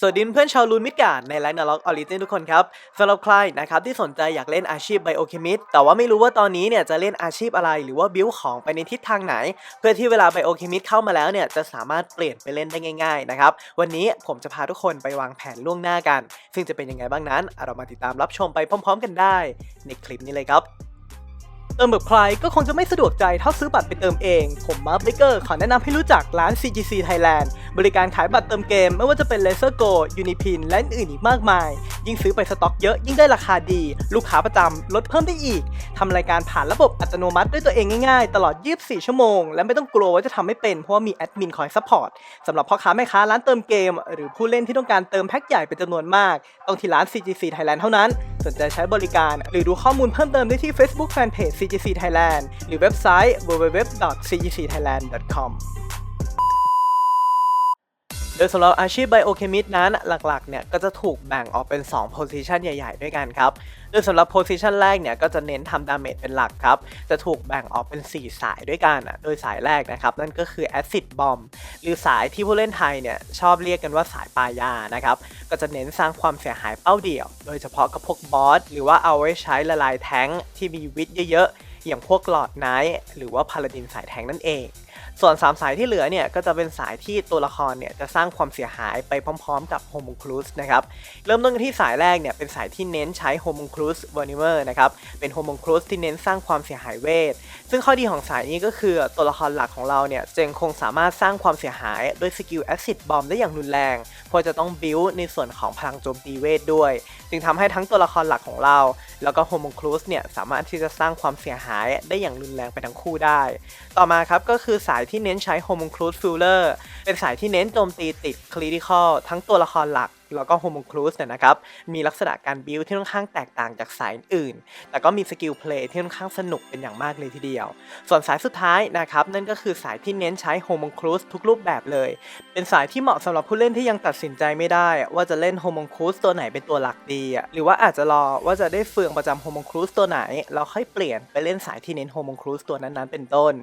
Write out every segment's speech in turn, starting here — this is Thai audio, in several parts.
สวัสดีเพื่อนชาวลูนมิดการ์ดในไลน์นาล็อกออริจินทุกคนครับสำหรับใครนะครับที่สนใจอยากเล่นอาชีพไบโอเคมิสแต่ว่าไม่รู้ว่าตอนนี้เนี่ยจะเล่นอาชีพอะไรหรือว่าบิวของไปในทิศทางไหน เพื่อที่เวลาไบโอเคมิสเข้ามาแล้วเนี่ยจะสามารถเปลี่ยนไปเล่นได้ง่ายๆนะครับวันนี้ผมจะพาทุกคนไปวางแผนล่วงหน้ากัน ซึ่งจะเป็นยังไงบ้างนั้น เรามาติดตามรับชมไปพร้อม ๆ กันได้ในคลิปนี้เลยครับ เติมแบบใครก็คงจะไม่สะดวกใจเท่าซื้อบัตรไปเติมเอง ผมมาร์คเบเกอร์ขอแนะนำให้รู้จักร้าน CGC Thailand บริการขายบัตรเติมเกม ไม่ว่าจะเป็น Laser Go Unipin และอื่นอีกมากมาย ยิ่งซื้อไปสต็อกเยอะยิ่งได้ราคาดี ลูกค้าประจำลดเพิ่มได้อีกทำรายการผ่านระบบอัตโนมัติด้วยตัวเองง่ายๆ ตลอด 24 ชั่วโมง และไม่ต้องกลัวว่าจะทำไม่เป็นเพราะว่ามีแอดมินคอยซัพพอร์ตสำหรับพ่อค้าแม่ค้าร้านเติมเกม หรือผู้เล่นที่ต้องการเติมแพ็คใหญ่เป็นจำนวนมาก ต้องที่ร้าน CGC Thailand เท่านั้น สนใจใช้บริการ หรือดูข้อมูลเพิ่มเติมได้ที่ Facebook Fanpage CGC Thailand หรือเว็บไซต์ www.cgcthailand.com ยสำหรับอาชีพไบโอเคมิสนั้นหลักๆเนี่ยก็จะถูกแบ่งออกเป็น2 position ใหญ่ ๆ ด้วยกันครับโดยสำหรับ position แรกเนี่ยก็จะเน้นทำดาเมจเป็นหลักครับ จะถูกแบ่งออกเป็น 4 สายด้วยกันอะโดยสายแรกนะครับ นั่นก็คือ acid bomb หรือสายที่ผู้เล่นไทยเนี่ยชอบเรียกกันว่าสายปายานะครับก็จะเน้นสร้างความเสียหายเป้าเดี่ยว โดยเฉพาะกับพวกบอสหรือว่าเอาไว้ใช้ละลายแท้งที่มีวิทย์เยอะๆอย่างพวกหลอดไนท์หรือว่าพาลาดินสายแทงนั่นเอง ส่วน 3 สายที่เหลือเนี่ยก็จะเป็นสายที่ตัวละครเนี่ยจะสร้างความเสียหายไปพร้อมๆ กับโฮมคลูสนะครับเริ่มต้นกันที่สายแรกเนี่ยเป็นสายที่เน้นใช้โฮมคลูสเวอร์นิเมอร์นะครับเป็นโฮมคลูสที่เน้นสร้างความเสียหายเวท ซึ่งข้อดีของสายนี้ก็คือตัวละครหลักของเราเนี่ยจะยังคงสามารถสร้างความเสียหายด้วยสกิลแอซิดบอมได้อย่างรุนแรง ควรจะต้องบิวในส่วนของพลังโจมตีเวทด้วย จึงทำให้ทั้งตัวละครหลักของเรา แล้วก็โฮมงคลูสเนี่ยสามารถที่จะสร้างความเสียหายได้อย่างรุนแรงไปทั้งคู่ได้ ต่อมาครับก็คือสายที่เน้นใช้โฮมงครูสฟิลเลอร์เป็นสายที่เน้นโจมตีติดคริติคอลทั้งตัวละครหลัก แล้วก็ Homunculus เนี่ยนะครับ มีลักษณะการบิวที่ค่อนข้างแตกต่างจากสายอื่น แต่ก็มีสกิลเพลย์ที่ค่อนข้างสนุกเป็นอย่างมากเลยทีเดียว ส่วนสายสุดท้ายนะครับ นั่นก็คือสายที่เน้นใช้ Homunculus ทุกรูปแบบเลย เป็นสายที่เหมาะสำหรับผู้เล่นที่ยังตัดสินใจไม่ได้ ว่าจะเล่น Homunculus ตัวไหนเป็นตัวหลักดี หรือว่าอาจจะรอว่าจะได้เฟืองประจำ Homunculus ตัวไหนแล้วค่อยเปลี่ยนไปเล่นสายที่เน้น Homunculus ตัวนั้นๆเป็นต้น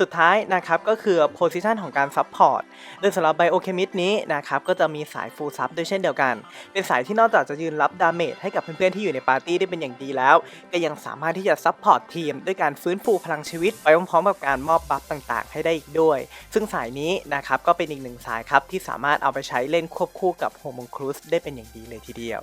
สุดท้ายนะครับก็คือ position ของการซับพอร์ตโดยสำหรับไบโอเคมิสนี้นะครับก็จะมีสายฟูลซับด้วยเช่นเดียวกัน เป็นสายที่นอกจากจะยืนรับดาเมจให้กับเพื่อนๆที่อยู่ในปาร์ตี้ได้เป็นอย่างดีแล้ว ก็ยังสามารถที่จะซัพพอร์ตทีมด้วยการฟื้นฟูพลังชีวิตไปพร้อมๆกับการมอบบัฟต่างๆ ให้ได้อีกด้วย ซึ่งสายนี้นะครับก็เป็นอีกหนึ่งสายครับที่สามารถเอาไปใช้เล่นควบคู่กับโฮมงครูสได้เป็นอย่างดีเลยทีเดียว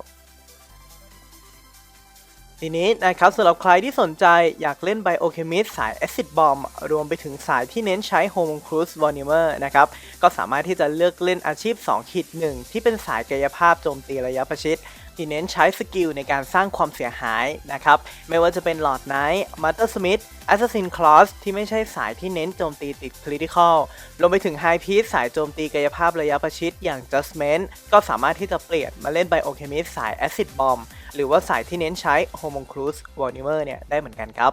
ทีนี้นะครับสำหรับใครที่สนใจอยากเล่น Biochemist สาย Acid Bomb รวมไปถึงสายที่เน้นใช้ Homunculus Volumer นะครับ ก็สามารถที่จะเลือกเล่นอาชีพ2ขีด1ที่เป็นสายกายภาพโจมตีระยะประชิด ที่เน้นใช้สกิลในการสร้างความเสียหายนะครับ ไม่ว่าจะเป็น Lord Knight Master Smith Assassin Cross ที่ไม่ใช่สายที่เน้นโจมตีติด Critical รวมไปถึง High Piece สายโจมตีกายภาพระยะประชิดอย่าง Judgment ก็สามารถที่จะเปลี่ยนมาเล่น b i o c h e m i s สาย Acid Bomb หรือว่าสายที่เน้นใช้ Homunculus Volumer เนี่ยได้เหมือนกันครับ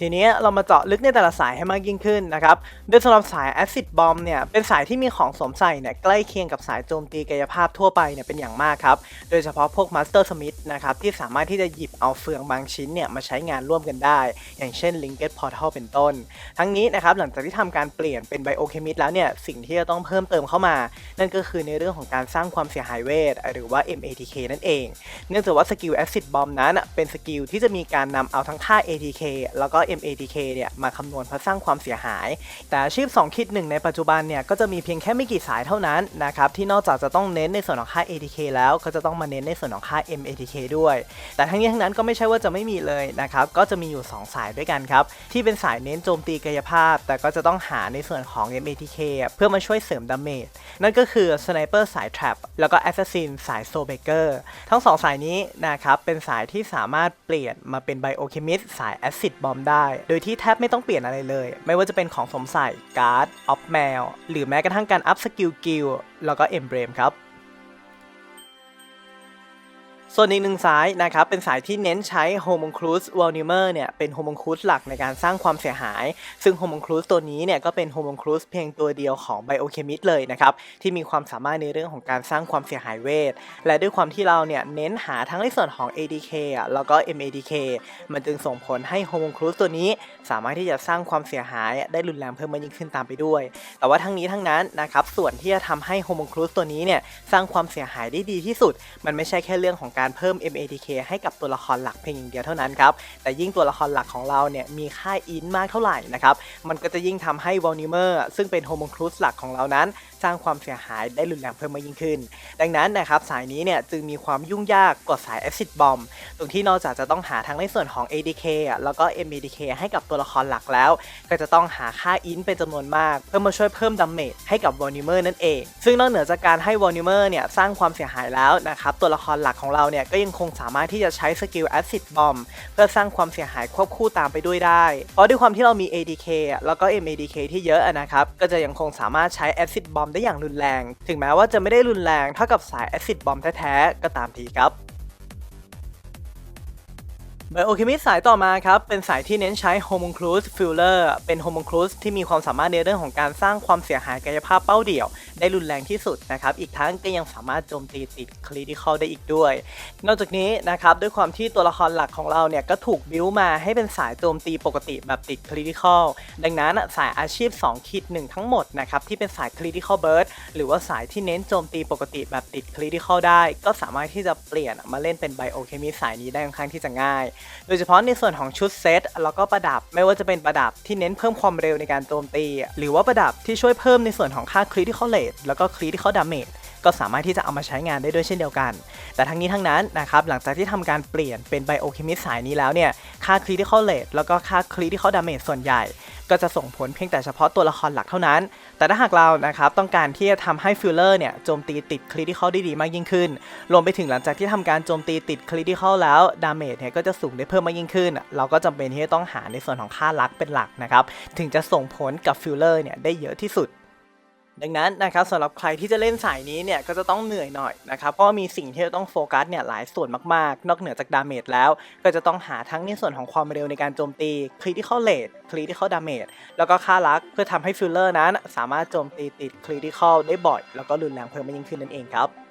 ทีนี้เรามาเจาะลึกในแต่ละสายให้มากยิ่งขึ้นนะครับ โดยสำหรับสาย Acid Bomb เนี่ย เป็นสายที่มีของสวมใส่เนี่ยใกล้เคียงกับสายโจมตีกายภาพทั่วไปเนี่ยเป็นอย่างมากครับ โดยเฉพาะพวก Master Smith นะครับ ที่สามารถที่จะหยิบเอาเฟืองบางชิ้นเนี่ยมาใช้งานร่วมกันได้ อย่างเช่น Linked Portal เป็นต้น ทั้งนี้นะครับหลังจากที่ทำการเปลี่ยนเป็น Biochemist แล้วเนี่ยสิ่งที่จะต้องเพิ่มเติมเข้ามา นั่นก็คือในเรื่องของการสร้างความเสียหายเวท หรือว่า MATK นั่นเอง เนื่องจากว่าสกิล Acid Bomb นั้นเป็นสกิลที่จะมีการนำเอาทั้งค่า ATK แล้วก็ MATK เนี่ยมาคำนวณเพื่อสร้างความเสียหาย แต่อาชีพ2คิด1ในปัจจุบันเนี่ยก็จะมีเพียงแค่ไม่กี่สายเท่านั้นนะครับที่นอกจากจะต้องเน้นในส่วนของค่า ATK แล้วก็จะต้องมาเน้นในส่วนของค่า MATK ด้วย แต่ทั้งนี้ทั้งนั้นก็ไม่ใช่ว่าจะไม่มีเลยนะครับก็จะมีอยู่ 2 สายด้วยกันครับที่เป็นสายเน้นโจมตีกายภาพ แต่ก็จะต้องหาในส่วนของ MATK เพื่อมาช่วยเสริมดาเมจนั่นก็คือ Sniper สาย Trap แล้วก็ Assassin สาย Soul Breaker ทั้งสองสายนี้นะครับเป็นสายที่สามารถเปลี่ยนมาเป็น Biochemist สาย Acid Bomb ได้โดยที่แทบไม่ต้องเปลี่ยนอะไรเลย ไม่ว่าจะเป็นของสวมใส่การ์ดออฟแมวหรือแม้กระทั่งการอัพสกิลกิลแล้วก็เอ็มเบรมครับ ส่วนอีกหนึ่งสายนะครับเป็นสายที่เน้นใช้ homunculus volumer เนี่ยเป็น homunculus หลักในการสร้างความเสียหาย ซึ่ง homunculus ตัวนี้เนี่ยก็เป็น homunculus เพียงตัวเดียวของ biochemist เลยนะครับที่มีความสามารถในเรื่องของการสร้างความเสียหายเวท และด้วยความที่เราเนี่ยเน้นหาทั้งในส่วนของ ADK อะแล้วก็ MADK มันจึงส่งผลให้ homunculus ตัวนี้ สามารถที่จะสร้างความเสียหายได้รุนแรงเพิ่มมากยิ่งขึ้นตามไปด้วย แต่ว่าทั้งนี้ทั้งนั้นนะครับส่วนที่จะทำให้ homunculus ตัวนี้เนี่ยสร้างความเสียหายได้ดีที่สุด มันไม่ใช่แค่เรื่องของการเพิ่ม MADK ให้กับตัวละครหลักเพียงอย่างเดียวเท่านั้นครับ แต่ยิ่งตัวละครหลักของเราเนี่ยมีค่าอินมากเท่าไหร่นะครับ มันก็จะยิ่งทำให้ v o l u m e r ซึ่งเป็น homunculus หลักของเรานั้นสร้างความเสียหายได้รุนแรงเพิ่มมากยิ่งขึ้น ดังนั้นนะครับสายนี้เนี่ยจึงมีความยุ่งยากกว่าสาย acid bomb ตรงที่นอกจากจะต้องหาทั้งในส่วนของ ADK อะแล้วก็ MADK ให้กับตัวละครหลักแล้ว ก็จะต้องหาค่าอินเป็นจำนวนมาก เพื่อมาช่วยเพิ่มดาเมจให้กับ v o l u m e r นั่นเอง ซึ่งนอกเหนือจากการให้ v o l u m e r เนี่ยสร้างความเสียหายแล้วนะครับตัวละครหลักของเราเนี่ยก็ยังคงสามารถที่จะใช้สกิล acid bomb เพื่อสร้างความเสียหายควบคู่ตามไปด้วยได้ เพราะด้วยความที่เรามี ADK แล้วก็ MADK ที่เยอะอะนะครับ ก็จะยังคงสามารถใช้ acid bomb ได้อย่างรุนแรง ถึงแม้ว่าจะไม่ได้รุนแรงเท่ากับสาย acid bomb แท้ๆก็ตามทีครับ ไบโอเคมิสสายต่อมาครับ เป็นสายที่เน้นใช้ homunculus filler เป็น homunculus ที่มีความสามารถในเรื่องของการสร้างความเสียหายกายภาพเป้าเดี่ยว ได้รุนแรงที่สุดนะครับ อีกทั้งก็ยังสามารถโจมตีติด critical ได้อีกด้วย นอกจากนี้นะครับ ด้วยความที่ตัวละครหลักของเราเนี่ย ก็ถูกบิวมาให้เป็นสายโจมตีปกติแบบติด critical ดังนั้นสายอาชีพ2คิด1ทั้งหมดนะครับที่เป็นสาย critical burst หรือว่าสายที่เน้นโจมตีปกติแบบติด critical ได้ ก็สามารถที่จะเปลี่ยนมาเล่นเป็น biochemist สายนี้ได้ค่อนข้างที่จะง่ายโดยเฉพาะในส่วนของชุดเซตแล้วก็ประดับไม่ว่าจะเป็นประดับที่เน้นเพิ่มความเร็วในการโจมตี หรือว่าประดับที่ช่วยเพิ่มในส่วนของค่าคลีที่เขาเลตแล้วก็ critical damage ก็สามารถที่จะเอามาใช้งานได้ด้วยเช่นเดียวกัน แต่ทั้งนี้ทั้งนั้นนะครับหลังจากที่ทำการเปลี่ยนเป็นไบโอเคมิสสายนี้แล้วเนี่ยค่าคลีที่เขาเลตแล้วก็ค่า critical damage ส่วนใหญ่ ก็จะส่งผลเพียงแต่เฉพาะตัวละครหลักเท่านั้น แต่ถ้าหากเรานะครับต้องการที่จะทำให้ฟิลเลอร์เนี่ยโจมตีติดคริติคอลได้ดีมากยิ่งขึ้น รวมไปถึงหลังจากที่ทำการโจมตีติดคริติคอลแล้วดาเมจเนี่ยก็จะสูงได้เพิ่มมากยิ่งขึ้น เราก็จำเป็นที่จะต้องหาในส่วนของค่าลักเป็นหลักนะครับถึงจะส่งผลกับฟิลเลอร์เนี่ยได้เยอะที่สุด ดังนั้นนะครับสำหรับใครที่จะเล่นสายนี้เนี่ยก็จะต้องเหนื่อยหน่อยนะครับเพราะว่ามีสิ่งที่จะต้องโฟกัสเนี่ยหลายส่วนมากๆ นอกเหนือจากดาเมจแล้ว ก็จะต้องหาทั้งในส่วนของความเร็วในการโจมตี critical rate critical damage แล้วก็ค่าลักเพื่อทำให้ฟิลเลอร์นั้น สามารถโจมตีติด critical ได้บ่อย แล้วก็รุนแรงเพิ่มมากยิ่งขึ้นนั่นเองครับ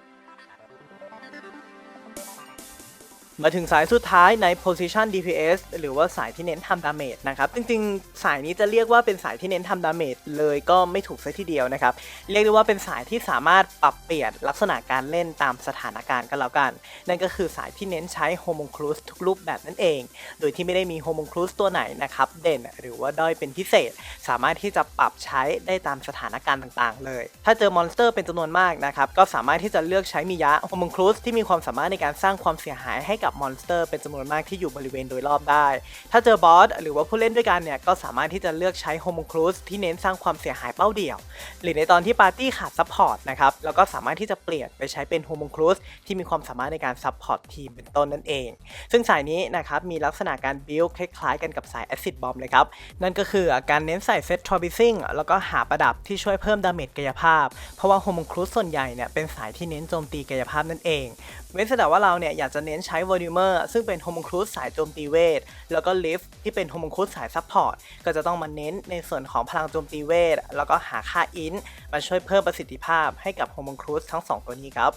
มาถึงสายสุดท้ายใน position DPS หรือว่าสายที่เน้นทำดาเมจนะครับ จริงๆ สายนี้จะเรียกว่าเป็นสายที่เน้นทำดาเมจเลยก็ไม่ถูกซะทีเดียวนะครับ เรียกได้ว่าเป็นสายที่สามารถปรับเปลี่ยนลักษณะการเล่นตามสถานการณ์กันแล้วกัน นั่นก็คือสายที่เน้นใช้ homunculus ทุกรูปแบบนั่นเอง โดยที่ไม่ได้มี homunculus ตัวไหนนะครับเด่นหรือว่าด้อยเป็นพิเศษ สามารถที่จะปรับใช้ได้ตามสถานการณ์ต่างๆ เลย ถ้าเจอมอนสเตอร์เป็นจำนวนมากนะครับก็สามารถที่จะเลือกใช้มิยะ homunculus ที่มีความสามารถในการสร้างความเสียหายให้กับมอนสเตอร์เป็นจำนวนมากที่อยู่บริเวณโดยรอบได้ ถ้าเจอบอสหรือว่าผู้เล่นด้วยกันเนี่ยก็สามารถที่จะเลือกใช้ homunculus ที่เน้นสร้างความเสียหายเป้าเดี่ยว หรือในตอนที่ปาร์ตี้ขาดซัพพอร์ตนะครับแล้วก็สามารถที่จะเปลี่ยนไปใช้เป็น homunculus ที่มีความสามารถในการซัพพอร์ตทีมเป็นต้นนั่นเอง ซึ่งสายนี้นะครับมีลักษณะการ build คล้ายๆ กันกับสาย acid bomb เลยครับนั่นก็คือการเน้นใส่เซต trobising แล้วก็หาประดับที่ช่วยเพิ่มดาเมจกายภาพ เพราะว่า homunculus ส่วนใหญ่เนี่ยเป็นสายที่เน้นโจมตีกายภาพนั่นเอง เว้นแต่ว่าเราเนี่ยอยากจะเน้นใช้ volumer ซึ่งเป็น homunculus สายโจมตีเวท แล้วก็ lift ที่เป็น homunculus สาย support ก็จะต้องมาเน้นในส่วนของพลังโจมตีเวท แล้วก็หาค่า int มาช่วยเพิ่มประสิทธิภาพให้กับ homunculus ทั้ง 2 ตัวนี้ครับ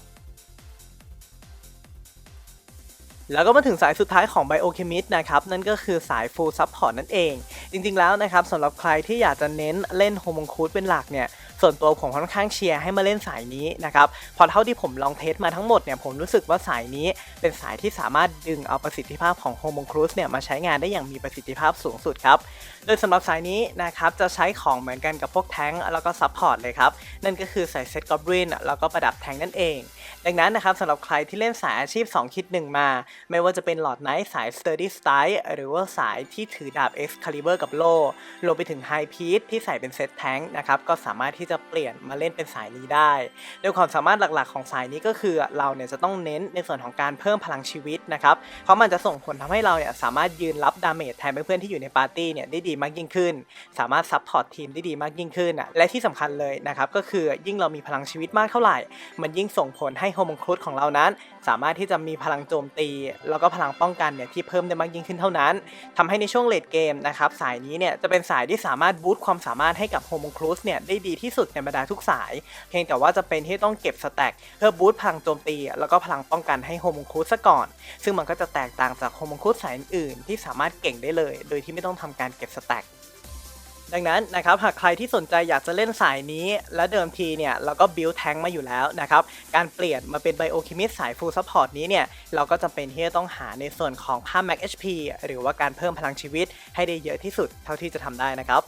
แล้วก็มาถึงสายสุดท้ายของ Biochemist นะครับ นั่นก็คือสาย Full Support นั่นเอง จริงๆแล้วนะครับสำหรับใครที่อยากจะเน้นเล่น Homunculus เป็นหลักเนี่ย ส่วนตัวผมค่อนข้างเชียร์ให้มาเล่นสายนี้นะครับพอเท่าที่ผมลองเทสมาทั้งหมดเนี่ยผมรู้สึกว่าสายนี้เป็นสายที่สามารถดึงเอาประสิทธิภาพของโฮมงครูสเนี่ยมาใช้งานได้อย่างมีประสิทธิภาพสูงสุดครับโดยสำหรับสายนี้นะครับจะใช้ของเหมือนกันกับพวกแท้งแล้วก็ซัพพอร์ตเลยครับนั่นก็คือใส่เซตกอบรินแล้วก็ประดับแท้งนั่นเอง ดังนั้นนะครับสำหรับใครที่เล่นสายอาชีพ 2 คิด 1 มา ไม่ว่าจะเป็นหลอดไนท์สาย Sturdy Style หรือว่าสายที่ถือดาบ Excalibur กับโล่รวมไปถึง High p e a c ที่ใส่เป็นเซตแท้งนะครับก็สามารถที่จะเปลี่ยนมาเล่นเป็นสายนี้ได้โดยความสามารถหลักๆ ของสายนี้ก็คือเราเนี่ยจะต้องเน้นในส่วนของการเพิ่มพลังชีวิตนะครับเพราะมันจะส่งผลทำให้เราเนี่ยสามารถยืนรับดาเมจแทนเพื่อนๆที่อยู่ในปาร์ตี้เนี่ยได้ดีมากยิ่งขึ้น สามารถซัพพอร์ตทีมได้ดีมากยิ่งขึ้นอะและที่สำคัญเลยนะครับก็คือยิ่งเรามีพลังชีวิตมากเท่าไหร่ มันยิ่งส่งผลให้โฮมงครุดของเรานั้น สามารถที่จะมีพลังโจมตี แล้วก็พลังป้องกันเนี่ยที่เพิ่มได้มากยิ่งขึ้นเท่านั้นทำให้ในช่วงเลดเกมนะครับสายนี้เนี่ยจะเป็นสายที่สามารถบูตความสามารถให้กับโฮมงครุสเนี่ยได้ดีที่สุดในบรรดาทุกสาย เพียงแต่ว่าจะเป็นที่ต้องเก็บสแต็กเพื่อบูตพลังโจมตี แล้วก็พลังป้องกันให้โฮมงครุสซะก่อน ซึ่งมันก็จะแตกต่างจากโฮมงครุสสายอื่นๆที่สามารถเก่งได้เลย โดยที่ไม่ต้องทำการเก็บสแต็ก ดังนั้นนะครับหากใครที่สนใจอยากจะเล่นสายนี้ และเดิมทีเนี่ยเราก็บิลแทงมาอยู่แล้วนะครับ การเปลี่ยนมาเป็นไบโอเคมิสสายฟูลซัพพอร์ตนี้เนี่ยเราก็จะเป็นที่จะต้องหาในส่วนของค่า Mac HP หรือว่าการเพิ่มพลังชีวิตให้ได้เยอะที่สุดเท่าที่จะทำได้นะครับ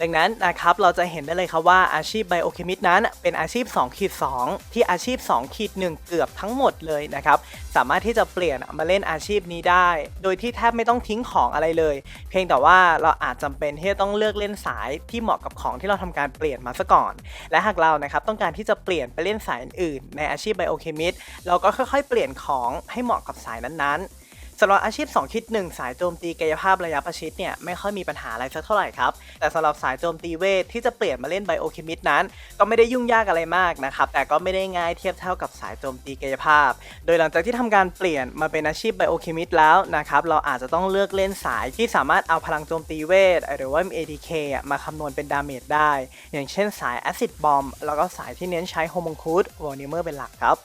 ดังนั้นนะครับเราจะเห็นได้เลยครับว่าอาชีพไบโอเคมิสนั้น เป็นอาชีพ2ขีด2ที่อาชีพ2ขีด1เกือบทั้งหมดเลยนะครับสามารถที่จะเปลี่ยนมาเล่นอาชีพนี้ได้ โดยที่แทบไม่ต้องทิ้งของอะไรเลย เพียงแต่ว่าเราอาจจำเป็นที่จะต้องเลือกเล่นสายที่เหมาะกับของที่เราทำการเปลี่ยนมาซะก่อน และหากเรานะครับต้องการที่จะเปลี่ยนไปเล่นสายอื่นในอาชีพไบโอเคมิสเราก็ค่อยๆ เปลี่ยนของให้เหมาะกับสายนั้นๆ สำหรับอาชีพ 2 คิด 1 สายโจมตีกายภาพระยะประชิดเนี่ยไม่ค่อยมีปัญหาอะไรสักเท่าไหร่ครับ แต่สำหรับสายโจมตีเวทที่จะเปลี่ยนมาเล่นไบโอเคมิสนั้น ก็ไม่ได้ยุ่งยากอะไรมากนะครับ แต่ก็ไม่ได้ง่ายเทียบเท่ากับสายโจมตีกายภาพ โดยหลังจากที่ทำการเปลี่ยนมาเป็นอาชีพไบโอเคมิสแล้วนะครับเราอาจจะต้องเลือกเล่นสายที่สามารถเอาพลังโจมตีเวทหรือว่า ADK มาคำนวณเป็นดาเมจได้ อย่างเช่นสาย Acid Bomb แล้วก็สายที่เน้นใช้โฮมงคูดวอนิเมอร์เป็นหลักครับ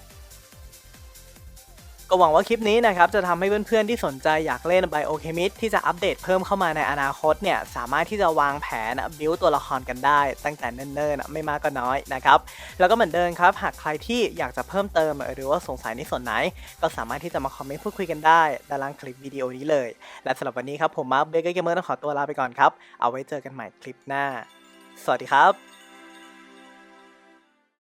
ก็หวังว่าคลิปนี้นะครับจะทำให้เพื่อนๆที่สนใจอยากเล่น Biochemist ที่จะอัปเดตเพิ่มเข้ามาในอนาคตเนี่ยสามารถที่จะวางแผนบิวตัวละครกันได้ ตั้งแต่เนิ่นๆไม่มากก็น้อยนะครับแล้วก็เหมือนเดิมครับหากใครที่อยากจะเพิ่มเติมหรือว่าสงสัยในส่วนไหน ก็สามารถที่จะมาคอมเมนต์พูดคุยกันได้ด้านล่างคลิปวิดีโอนี้เลย และสำหรับวันนี้ครับผมมาร์คเบเกอร์เกมเมอร์ต้องขอตัวลาไปก่อนครับเอาไว้เจอกันใหม่คลิปหน้า สวัสดีครับ